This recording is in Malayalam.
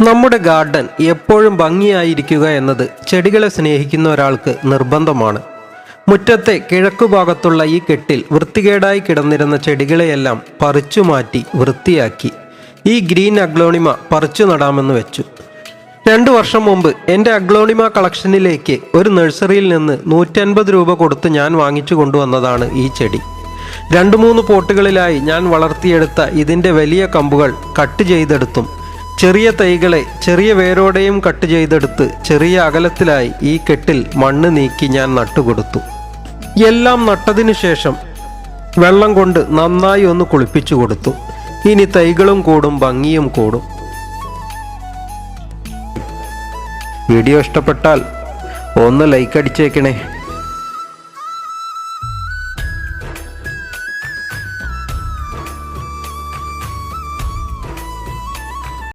നമ്മുടെ ഗാർഡൻ എപ്പോഴും ഭംഗിയായിരിക്കുക എന്നത് ചെടികളെ സ്നേഹിക്കുന്ന ഒരാൾക്ക് നിർബന്ധമാണ്. മുറ്റത്തെ കിഴക്കുഭാഗത്തുള്ള ഈ കെട്ടിൽ വൃത്തികേടായി കിടന്നിരുന്ന ചെടികളെയെല്ലാം പറിച്ചു മാറ്റി വൃത്തിയാക്കി. ഈ ഗ്രീൻ അഗ്ലോണിമ പറിച്ചു നടാമെന്ന് വെച്ചു. രണ്ടു വർഷം മുമ്പ് എന്റെ അഗ്ലോണിമ കളക്ഷനിലേക്ക് ഒരു നഴ്സറിയിൽ നിന്ന് നൂറ്റൻപത് രൂപ കൊടുത്ത് ഞാൻ വാങ്ങിച്ചു കൊണ്ടുവന്നതാണ് ഈ ചെടി. രണ്ട് മൂന്ന് പോട്ടുകളിലായി ഞാൻ വളർത്തിയെടുത്ത ഇതിന്റെ വലിയ കമ്പുകൾ കട്ട് ചെയ്തെടുത്തും ചെറിയ തൈകളെ ചെറിയ വേരോടെയും കട്ട് ചെയ്തെടുത്ത് ചെറിയ അകലത്തിലായി ഈ കെട്ടിൽ മണ്ണ് നീക്കി ഞാൻ നട്ടുകൊടുത്തു. എല്ലാം നട്ടതിനു ശേഷം വെള്ളം കൊണ്ട് നന്നായി ഒന്ന് കുളിപ്പിച്ചു കൊടുത്തു. ഇനി തൈകളും കൂടും ഭംഗിയും കൂടും. വീഡിയോ ഇഷ്ടപ്പെട്ടാൽ ഒന്ന് ലൈക്ക് അടിച്ചേക്കണേ.